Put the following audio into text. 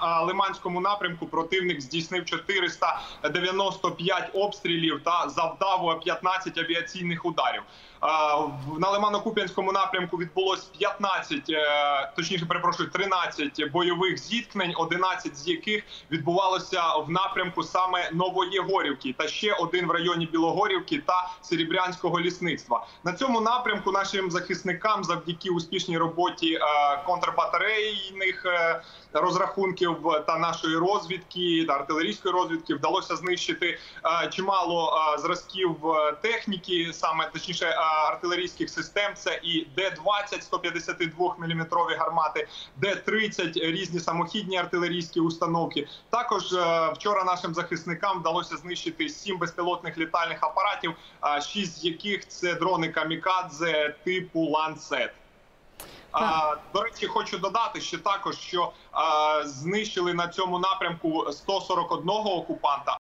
а, Лиманському напрямку противник здійснив 495 обстрілів та завдав 15 авіаційних ударів. В- На Лимано-Куп'янському напрямку відбулось 15, е, точніше, перепрошую, 13 бойових зіткнень, 11 з яких відбувалося в напрямку саме Новоєгорівки, та ще один в районі Білогорівки та Серебрянського лісництва. На цьому напрямку нашим захисникам, завдяки успішній роботі е, контрбатарейних е, розрахунків та нашої розвідки та артилерійської розвідки, вдалося знищити е, чимало е, зразків е, техніки, саме точніше е, артилерійських систем. Це і Д-20 152 мм гармати, Д-30 різні самохідні артилерійські установки. Також е, вчора нашим захисникам вдалося знищити сім безпілотних літальних апаратів, шість з яких це дрони камікадзе типу Ланцет. А, до речі, хочу додати ще також, що а, знищили на цьому напрямку 141 окупанта.